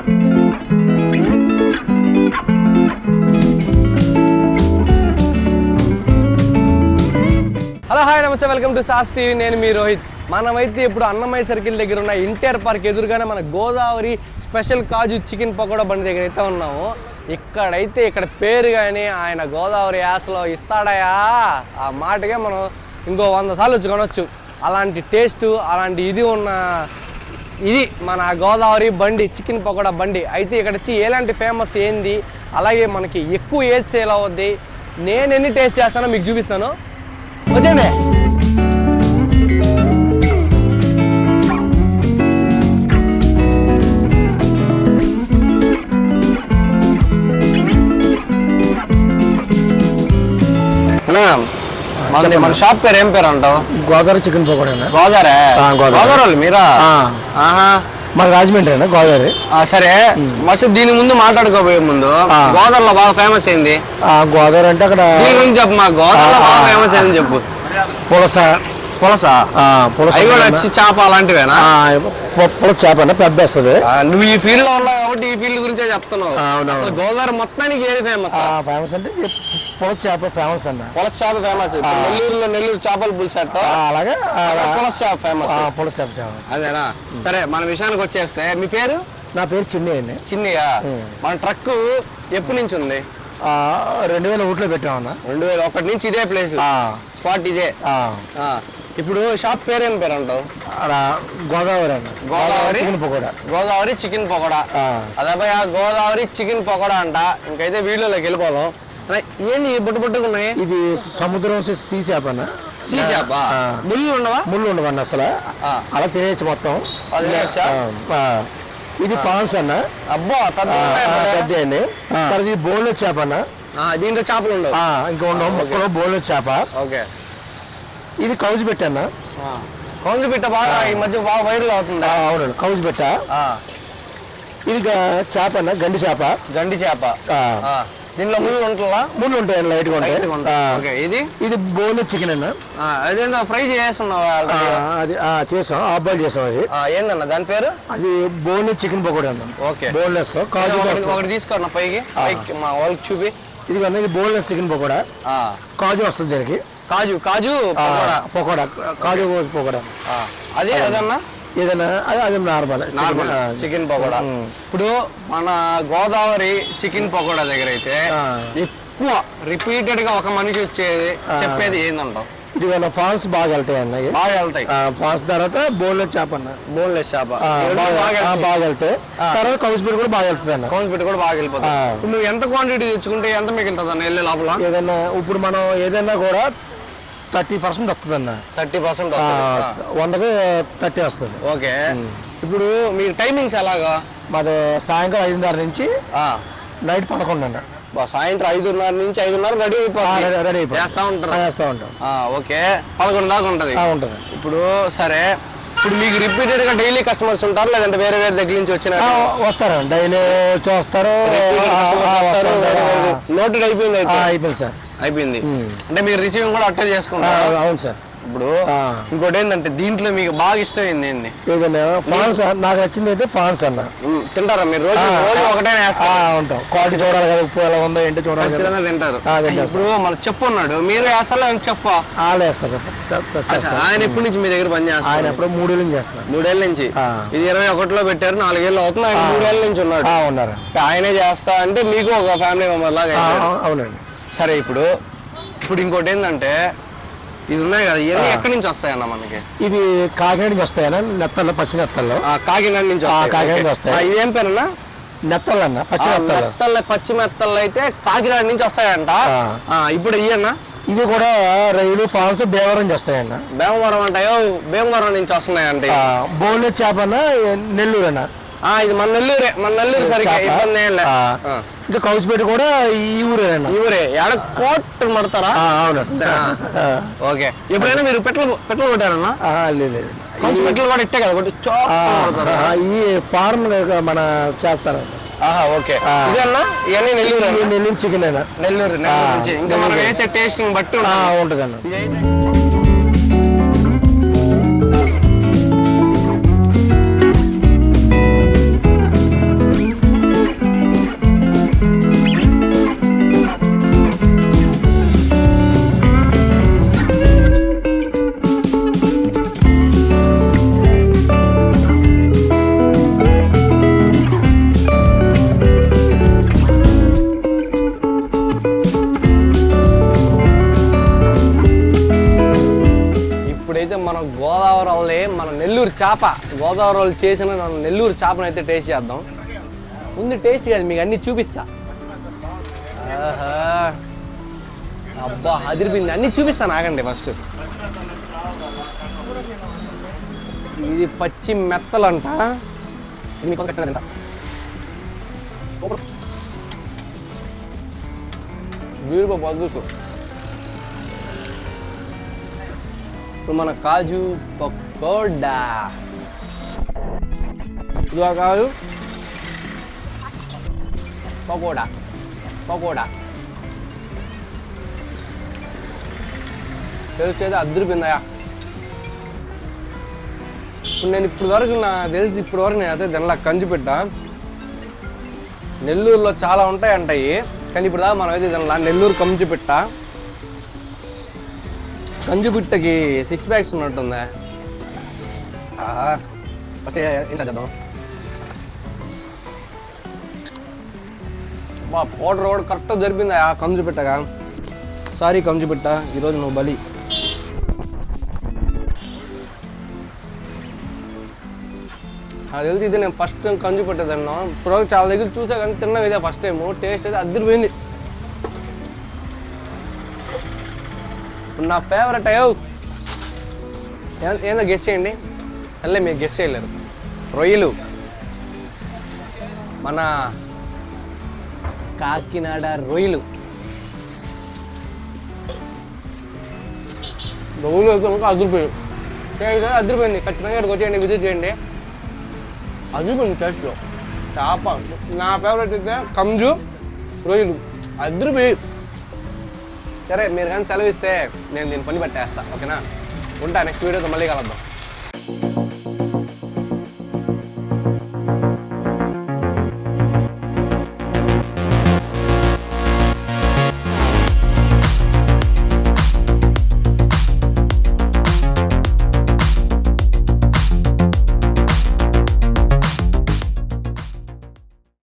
Hello hi నమస్తే welcome to sauce TV. నేను మీ రోహిత్. మనమైతే ఇప్పుడు అన్నమయ్య సర్కిల్ దగ్గర ఉన్న ఎన్టీఆర్ పార్క్ ఎదురుగానే మన గోదావరి స్పెషల్ కాజు చికెన్ పకోడా బండి దగ్గర అయితే ఉన్నాము. ఇక్కడైతే ఇక్కడ పేరు కానీ ఆయన గోదావరి యాసలో ఇస్తాడయా? ఆ మాటగా మనం ఇంకో వంద సార్లు వచ్చి కొనవచ్చు అలాంటి టేస్ట్ అలాంటి ఇది ఉన్న ఇది మన గోదావరి బండి చికెన్ పకోడా బండి. అయితే ఇక్కడ వచ్చి ఎలాంటి ఫేమస్ ఏంది? అలాగే మనకి ఎక్కువ ఏజ్ సేల్ అవుద్ది? నేను ఎన్ని టేస్ట్ చేస్తానో మీకు చూపిస్తాను. వచ్చండి మనది మన షాప్ పేరు ఏం పేరు అంటావు? గోదావరి చికెన్ పకోడా గోదావరి? గోదావరి. గోదావరి. వాళ్ళు మీరా. ఆహా. మన రాజమండ్రి అన్న గోదావరి. ఆ, సరే. ఫస్ట్ దీని ముందు మాట్లాడుకోబోయే ముందు. గోదావరిలో బాగా ఫేమస్ ఆ, గోదావరి అంటే అక్కడ దీని గురించి చెప్పు మా గోదావరిలో ఆ, బాగా. ఫేమస్ ఏంది చెప్పు. పులస. పులస? పులస అవి కూడా అన్న. వచ్చి చేప అలాంటివేనా? పులస చేప అన్న పెద్ద వస్తుంది. నువ్వు ఈ ఫీల్డ్లో ఉన్నావు కాబట్టి ఈ ఫీల్డ్ గురించే చెప్తున్నావు. అసలు గోదావరి మొత్తానికి ఏది ఫేమస్ ఫేమస్ అంటే పులస చేప ఫేమస్ అన్న. పులస చేప ఫేమస్ నెల్లూరులో నెల్లూరు చేపల పులుసెట్ ఆ, అలాగే పులస చేప ఫేమస్ ఆ, పులస చేప ఫేమస్ అదేనా? సరే మన విషయానికి వచ్చేస్తే మీ పేరు? నా పేరు చిన్ని అండి. చిన్నయ్య మన ట్రక్ ఎప్పటి నుంచి ఉంది? రెండు వేల ఒకటిలో పెట్టామన్న. రెండు వేల ఒకటి నుంచి ఇదే ప్లేస్ స్పాట్ ఇదే. ఇప్పుడు షాప్ పేరు ఏం పేరు అంటావు గోదావరి అన్న గోదావరి? చికెన్ పకోడా. గోదావరి చికెన్ పకోడా. అదే గోదావరి చికెన్ పకోడా అంట. ఇంకైతే వీడియోలోకి వెళ్ళిపోదాం. ఈ బుట్టు బుట్టుగా ఉన్నాయి? ఇది సముద్రం సీ- చేప అన్న. సీ చేప. ముళ్ళు ఉండవా? ముళ్ళు ఉండవన్న అసలు. అలా తినేయచ్చు మొత్తం. ఇది ఫాన్స్ అన్న. అబ్బా పెద్ద అండి. తర్వాత బోన్లెస్ చేప అన్న. దీంట్లో చేపలు ఉండవు. ఇంకా ఉండవు ముక్కలు బోన్లెస్ చేప. ఓకే. ఇది కౌజు పెట్టన్న కౌన్సి పిట్ట బాగా ఈ మధ్య బాగా వైరల్ అవుతుంది? అవునండి కౌజు పెట్ట. ఇది చేప అన్న గండి చేప. గండి చేప. దీంట్లో ముళ్ళు ఉంటుందా? ముళ్ళు ఉంటాయి. లైట్గా ఉంటాయి ఇది? ఇది బోన్లెస్ చికెన్ అన్న. అదేందో ఫ్రై చేస్తున్నావా అది చేసాం హాఫ్ బాయిల్ చేసాం అది. ఏందన్న దాని పేరు? అది బోన్లెస్ చికెన్ పకోడీ అన్న. ఓకే. బోన్లెస్ కాజు ఒకటి తీసుకోండి పైకి. మా వాళ్ళకి చూపి. ఇది ఇది బోన్లెస్ చికెన్ పకోడా. కాజు వస్తుంది దీనికి. కాజు కాజు పకోడా. పకోడా కాజు పకోడా. అది అదన్నా ఏదైనా అది అది నార్మల్ నార్మల్ చికెన్ పకోడా. ఇప్పుడు మన గోదావరి చికెన్ పకోడా దగ్గర అయితే. ఎక్కువ రిపీటెడ్గా ఒక మనిషి వచ్చేది చెప్పేది ఏందంటావు? ఇది మన ఫాల్స్ బాగా వెళ్తాయి అన్నయ్య. బాగా వెళ్తాయి. ఫాల్స్ తర్వాత బోన్లెస్ చేప అన్న. బోన్లెస్ చేప. బాగా వెళ్తాయి. తర్వాత కౌన్సిపేట కూడా బాగా వెళ్తుంది అన్న. కౌన్స్ పెట్టి కూడా బాగా. ఇప్పుడు నువ్వు ఎంత క్వాంటిటీ తెచ్చుకుంటే ఎంత మిగులుతుంది అన్న వెళ్ళే లోపల? ఏదైనా ఇప్పుడు మనం ఏదైనా కూడా థర్టీ పర్సెంట్ వస్తుంది అన్న థర్టీ పర్సెంట్ వందకి థర్టీ వస్తుంది. ఓకే. ఇప్పుడు మీకు టైమింగ్స్ ఎలాగా? మాది సాయంకాలం ఐదున్నర నుంచి నైట్ పదకొండు అన్న సాయంత్రం ఐదున్నర నుంచి ఐదున్నర రెడీ అయిపోతుంది రెడీ- ఉంటారు. ఆ, చేస్తా ఉంటాం ఓకే. పదకొండు దాకా ఉంటది. ఉంటుంది. ఇప్పుడు సరే. ఇప్పుడు మీకు రిపీటెడ్గా డైలీ కస్టమర్స్ ఉంటారు లేదంటే వేరే వేరే దగ్గర నుంచి వచ్చిన వస్తారు. డైలీ వచ్చి వస్తారు. నోటెడ్ అయిపోయింది అయిపోయింది సార్. అయిపోయింది. అంటే మీరు రిసీవింగ్ కూడా అట్టే చేసుకుంటారు? అవును సార్. ఇప్పుడు. ఇంకోటి ఏంటంటే దీంట్లో మీకు బాగా ఇష్టమైంది ఏంది ఏదైనా ఫాన్స్ నాకు నచ్చింది అయితే ఫాన్స్ అన్న. తింటారా మీరు? రోజు రోజు ఒకటే ఉంటాం. క్వాలిటీ చూడాలి కదా ఉప్పు ఎలా ఉందో ఏంటో చూడాలి ఖచ్చితంగా తింటారు. ఇప్పుడు మన చెఫ్ ఉన్నాడు. మీరు వేస్తారా చెఫ్ వాళ్ళు వేస్తారు చేస్తారు. ఆయన ఎప్పటి నుంచి మీ దగ్గర పని ఆయన చేస్తారు ఎప్పుడో మూడేళ్ళు చేస్తున్నారు మూడేళ్ళ నుంచి. ఇది ఇరవై ఒకటిలో పెట్టారు నాలుగేళ్ళు అవుతుంది ఆయన మూడేళ్ళ నుంచి ఉన్నాడు. ఉన్నారు. ఆయనే చేస్తా అంటే మీకు ఒక ఫ్యామిలీ మెంబర్ లాగా అవునండి. సరే ఇప్పుడు ఇప్పుడు ఇంకోటి ఏంటంటే ఇది ఉన్నాయి కదా ఇవన్నీ ఎక్కడి నుంచి వస్తాయన్న మనకి ఇది కాకినాడ నుంచి వస్తాయన్న నెత్తల్లో పచ్చి నెత్తల్లో కాకినాడ నుంచి. కాకినాడ. నుంచి వస్తాయి. ఇదేం పేరన్నా నెత్తలు అన్న పచ్చి నెత్తలు పచ్చి మెత్తలు అయితే కాకినాడ నుంచి వస్తాయంట ఇప్పుడు ఇయ్యన్నా ఇది కూడా రైలు ఫాల్స్ భీమవరం నుంచి వస్తాయన్న భీమవరం అంటాయో భీమవరం నుంచి వస్తున్నాయంట ఆ, బోన్లెస్ చేప అన్న నెల్లూరు అన్న ఆ, ఇది మన నెల్లూరే మన నెల్లూరు సరిగ్గా. ఇబ్బంది ఏం లే ఆ. ఆ. ఇంకా కౌసుపేట కూడా ఈ ఊరేనన్న. ఈ ఊరే. ఎడ కోట్ మడతారా? అవునండి ఆ. ఓకే. ఎప్పుడైనా మీరు పెట్రోల్ పెట్రోల్ కొట్టారన్నా? లేదు. కొంచెం పెట్రోల్ కూడా ఇట్టే కదా కొట్టి ఈ ఫార్మ్ మన చేస్తారు ఆహా ఓకే. ఇదన్నా? ఇవన్నీ నెల్లూరు నెల్లూరు చికెన్ అయినా నెల్లూరు నుంచి. ఇంకా మనం వేసే టేస్టింగ్ బట్టి మన గోదావరి వాళ్ళే మన నెల్లూరు చేప గోదావరి వాళ్ళు చేసిన మన నెల్లూరు చేపను అయితే టేస్ట్ చేద్దాం. ముందు టేస్ట్ కాదు మీకు అన్నీ చూపిస్తా. అబ్బా అదిరిపోయింది. అన్నీ చూపిస్తాను ఆగండి ఫస్ట్ ఇది పచ్చి మెత్తలంట. ఇది మీకు ఇప్పుడు మన కాజు పకోడా. ఇదిగో కాజు. పకోడా. పకోడా. తెలిసేది అద్దరిపోయిందయా? ఇప్పుడు నేను ఇప్పుడు వరకు నా తెలిసి ఇప్పుడు వరకు నేను అయితే దానిలా కంచి పెట్టా. నెల్లూరులో చాలా ఉంటాయి అంటాయి కానీ ఇప్పుడు దాకా మనం అయితే దానిలా నెల్లూరు కంచి పెట్ట. కంజు పిట్టకి సిక్స్ ప్యాక్స్ ఉన్నట్టుందా ఆహా. ఓకే ఏం చేద్దాం బా పౌడర్ కూడా కరెక్ట్గా జరిపింది ఆ కంజు పెట్టగా సారీ కంజు పెట్ట ఈరోజు నువ్వు బలి నాకు తెలిసి ఇది నేను ఫస్ట్ టైం కంజు పెట్ట తిన్నాం ఇప్పుడు వరకు చాలా దగ్గర చూసా కానీ తిన్నాం ఇదే ఫస్ట్ టైం టేస్ట్ అయితే అద్దరిపోయింది ఇప్పుడు నా ఫేవరెట్ అయ్యో. ఏందో గెస్ట్ చేయండి. సర్లే మీరు గెస్ట్ చేయలేరు. రొయ్యలు. మన కాకినాడ రొయ్యలు. రొయ్యలు అయితే అదిరిపోయాడు అదిరిపోయింది. ఖచ్చితంగా ఇక్కడికి వచ్చేయండి విజిట్ చేయండి. అదిరిపోయింది టేస్ట్లో చేప నా ఫేవరెట్ అయితే కంజు రొయ్యలు. అదిరిపోయి సరే మీరు కానీ సెలవు ఇస్తే నేను దీని పని పట్టేస్తా ఓకేనా? ఉంటా నెక్స్ట్ వీడియోతో మళ్ళీ కలుద్దాం.